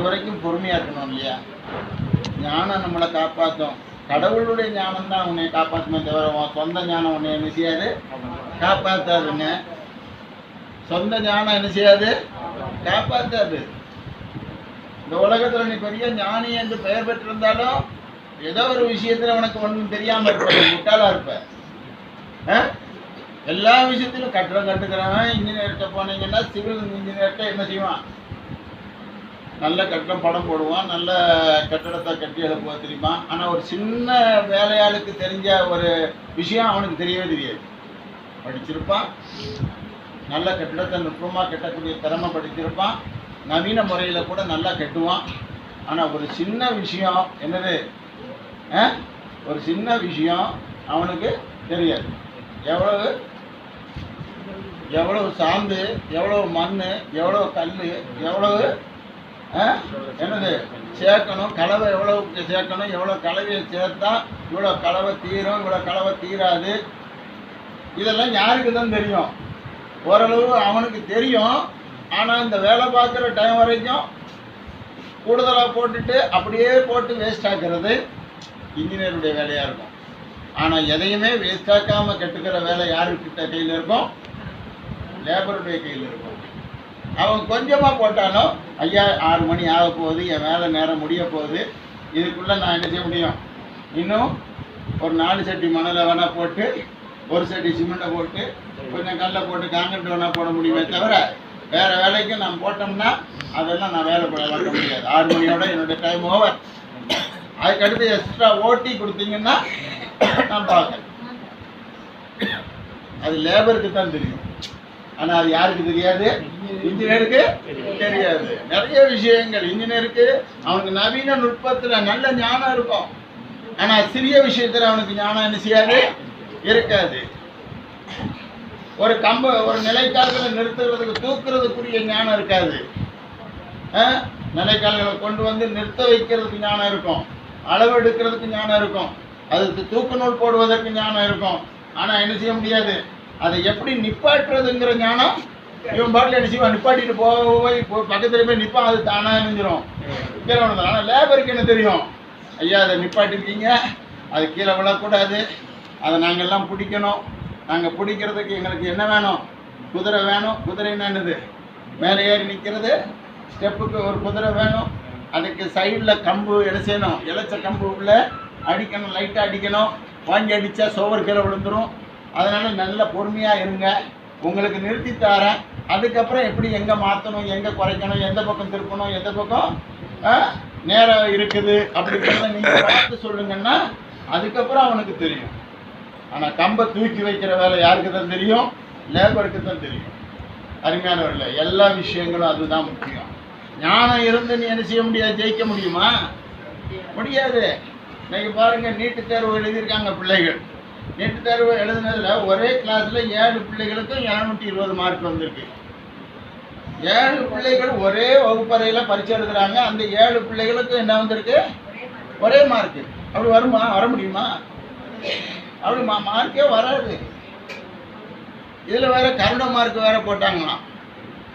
அது வரைக்கும் பொறுமையா இருக்கணும் இல்லையா? ஞானம் நம்மளை காப்பாற்றும் கடவுளுடைய ஞானம் தான் உன்னை காப்பாற்றுமே தவிர உன் சொந்த ஞானம் உன்னை என்ன செய்யாது? காப்பாத்தாதுங்க சொந்த ஞானம் என்ன செய்யாது? காப்பாத்தாது. இந்த உலகத்தில் நீ பெரிய ஞானி என்று பெயர் பெற்றிருந்தாலும் ஏதோ ஒரு விஷயத்துல உனக்கு ஒன்றும் தெரியாம இருப்ப முட்டாளாக இருப்ப. எல்லா விஷயத்திலும் கட்டுறம் கட்டுக்கிறவன் இன்ஜினியர்கிட்ட போனீங்கன்னா சிவில் இன்ஜினியர்கிட்ட என்ன செய்வான்? நல்ல கட்டடம் படம் போடுவான் நல்ல கட்டடத்தை கட்டி எழுப்புவா தெரியுமா? ஆனால் ஒரு சின்ன வேலையாளுக்கு தெரிஞ்ச ஒரு விஷயம் அவனுக்கு தெரியவே தெரியாது. படிச்சிருப்பான் நல்ல கட்டிடத்தை நுட்பமாக கட்டக்கூடிய திறமை படிச்சிருப்பான் நவீன முறையில் கூட நல்லா கட்டுவான். ஆனால் ஒரு சின்ன விஷயம் என்னது? ஒரு சின்ன விஷயம் அவனுக்கு தெரியாது. எவ்வளவு? எவ்வளவு சாந்து எவ்வளவு மண் எவ்வளவு கல் எவ்வளவு என்னது? சேர்க்கணும். கலவை எவ்வளவு சேர்க்கணும்? எவ்வளோ கலவையை சேர்த்தா இவ்வளோ கலவை தீரும்? இவ்வளோ கலவை தீராது? இதெல்லாம் யாருக்கு தான் தெரியும். ஓரளவு அவனுக்கு தெரியும். ஆனால் இந்த வேலை பார்க்குற டைம் வரைக்கும் கூடுதலாக போட்டுட்டு அப்படியே போட்டு வேஸ்ட் ஆக்கிறது இன்ஜினியருடைய வேலையாக இருக்கும். ஆனால் எதையுமே வேஸ்ட் ஆக்காமல் கட்டுக்கிற வேலை யாருக்கிட்ட கையில் இருக்கும்? லேபருடைய கையில் இருக்கும். அவன் கொஞ்சமாக போட்டாலும் ஐயா ஆறு மணி ஆக போகுது என் வேலை நேரம் முடிய போகுது. இதுக்குள்ளே நான் என்ன செய்ய முடியும்? இன்னும் ஒரு நாலு சட்டி மணலை வேணால் போட்டு ஒரு சட்டி சிமெண்ட்டை போட்டு கொஞ்சம் கல்லை போட்டு காங்கிரீட் வேணால் போட முடியுமே தவிர வேறு வேலைக்கு நான் போட்டோம்னா அதெல்லாம் நான் வேலை போட பார்க்க முடியாது. ஆறு மணியோட என்னோடய டைம் ஓவர் அதுக்கடுத்து எக்ஸ்ட்ரா ஓட்டி கொடுத்தீங்கன்னா நான் பார்க்கறேன். அது லேபருக்கு தான் தெரியும். ஆனால் அது யாருக்கு தெரியாது? இன்ஜினியருக்கு தெரியாது. நிறைய விஷயங்கள் இன்ஜினியருக்கு அவனுக்கு நவீன நுட்பத்தில் நல்ல ஞானம் இருக்கும். ஆனால் சிறிய விஷயத்தில் அவனுக்கு ஞானம் என்ன செய்யாது? இருக்காது. ஒரு கம்ப ஒரு நிலைக்கால்களை நிறுத்துறதுக்கு தூக்குறதுக்குரிய ஞானம் இருக்காது. நிலைக்கால்களை கொண்டு வந்து நிறுத்த வைக்கிறதுக்கு ஞானம் இருக்கும். அளவு எடுக்கிறதுக்கு ஞானம் இருக்கும். அதுக்கு தூக்கு நூல் போடுவதற்கு ஞானம் இருக்கும். ஆனால் என்ன செய்ய முடியாது? அதை எப்படி நிப்பாட்டுறதுங்கிற ஞானம் இவன் பாட்டில் என்ன செய்வான்? நிப்பாட்டிட்டு போய் போய் பக்கத்துல போய் நிற்பான் அது தானா நினைஞ்சிரும் கீழே விழுந்துடும் ஆனால் லேபருக்கு என்ன தெரியும்? ஐயா அதை நிப்பாட்டிருக்கீங்க. அது கீழே விழக்கூடாது. அதை நாங்கள் எல்லாம் பிடிக்கணும். நாங்கள் பிடிக்கிறதுக்கு எங்களுக்கு என்ன வேணும்? குதிரை வேணும். குதிரைன்னா என்னது? மேலே ஏறி நிற்கிறது ஸ்டெப்புக்கு ஒரு குதிரை வேணும். அதுக்கு சைடில் கம்பு என்ன செய்யணும்? இளைச்ச கம்பு உள்ள அடிக்கணும். லைட்டாக அடிக்கணும். வாங்கி அடித்தா சோவர் கீழே விழுந்துடும் அதனால் நல்ல பொறுமையாக இருங்க. உங்களுக்கு நிறுத்தி தரேன். அதுக்கப்புறம் எப்படி எங்கே மாற்றணும் எங்கே குறைக்கணும் எந்த பக்கம் திருப்பணும் எந்த பக்கம் நேரம் இருக்குது அப்படிங்கிறத நீங்கள் பார்த்து சொல்லுங்கன்னா அதுக்கப்புறம் அவனுக்கு தெரியும். ஆனால் கம்பை தூக்கி வைக்கிற வேலை யாருக்கு தான் தெரியும்? லேபருக்கு தான் தெரியும். அருமையானவர்கள் எல்லா விஷயங்களும் அதுதான் முக்கியம். ஞானம் இருந்து நீ என்ன செய்ய முடியாது? ஜெயிக்க முடியுமா? முடியாது. இன்னைக்கு பாருங்க நீட்டு தேர்வு எழுதியிருக்காங்க பிள்ளைகள். நீட்டு தேர்வு எழுதுனதில் ஒரே கிளாஸில் ஏழு பிள்ளைகளுக்கும் இரநூத்தி இருபது மார்க் வந்திருக்கு. ஏழு பிள்ளைகள் ஒரே வகுப்பறையில் பரிச்சை எழுதுகிறாங்க அந்த ஏழு பிள்ளைகளுக்கும் என்ன வந்திருக்கு? ஒரே மார்க்கு அப்படி வருமா? வர முடியுமா? அப்படி மா மார்க்கே வராது. இதில் வேற கருண மார்க் வேற போட்டாங்களாம்.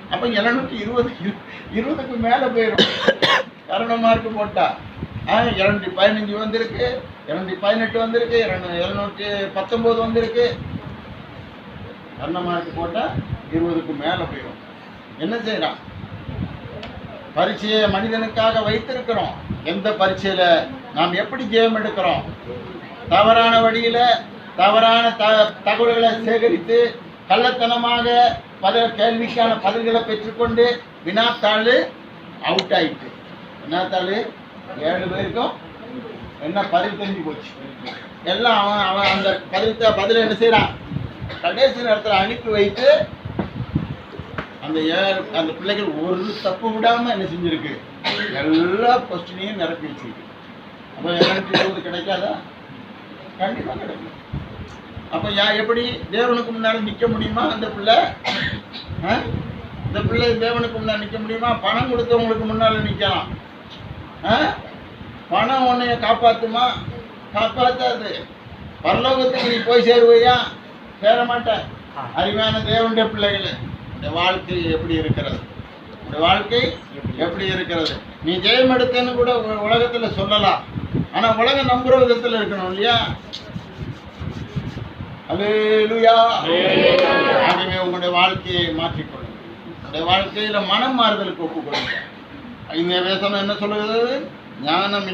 அப்போ எழுநூற்றி இருபது இரு- இருபதுக்கு மேலே போயிடும் கருண மார்க் போட்டால் இரநூத்தி பதினஞ்சு வந்திருக்கு. இரநூத்தி பதினெட்டு வந்திருக்கு. இரநூத்தி பத்தொம்போது வந்திருக்கு. கண்ண மார்க் போட்டால் இருபதுக்கு மேலே போயிடும். என்ன செய்யலாம்? பரீட்சையை மனிதனுக்காக வைத்திருக்கிறோம். எந்த பரீட்சையில்? நாம் எப்படி ஜெயம் எடுக்கிறோம்? தவறான வழியில் தவறான த தகவல்களை சேகரித்து கள்ளத்தனமாக பத கேள்விக்கான பதில்களை பெற்றுக்கொண்டு வினாத்தாள் அவுட் ஆயிட்டு. வினாத்தாள் ஏழு பேருக்கும் என்ன பதில் தெரிஞ்சு போச்சு. எல்லாம் அவன் அவன் அந்த பதில் பதில் என்ன செய்யறான்? கடைசி நேரத்தில் அனுப்பி வைத்து அந்த ஏழு அந்த பிள்ளைகள் ஒரு தப்பு விடாம என்ன செஞ்சிருக்கு? எல்லா கொஸ்டினையும் நிரப்பி வச்சிருக்கு. அப்போ இரநூத்தி இருபது கிடைக்காதா? கண்டிப்பா கிடைக்கும். அப்போ யா எப்படி தேவனுக்கு முன்னால் நிற்க முடியுமா அந்த பிள்ளை? இந்த பிள்ளை தேவனுக்கு முன்னால் நிற்க முடியுமா? பணம் கொடுத்தவங்களுக்கு முன்னால் நிற்கலாம் பணம் உன்னைய காப்பாத்துமா? காப்பாத்தாது. பரலோகத்துக்கு நீ போய் சேருவையா? சேர மாட்டேன் அறிவான தேவனுடைய பிள்ளைகளே இந்த வாழ்க்கை எப்படி இருக்கிறது? இந்த வாழ்க்கை எப்படி? இருக்கிறது? நீ ஜெயம் எடுத்தேன்னு கூட உலகத்துல சொல்லலாம். ஆனா உலகம் நம்புற விதத்துல இருக்கணும் இல்லையா? அல்லேலூயா ஆகவே உங்களுடைய வாழ்க்கையை மாற்றிக்கொள்ளுங்க உங்களுடைய வாழ்க்கையில மனம் மாறுதலுக்கு ஒப்புக்கொள்ளுங்க இந்த வேதம் என்ன சொல்லுகிறது? ஞானம்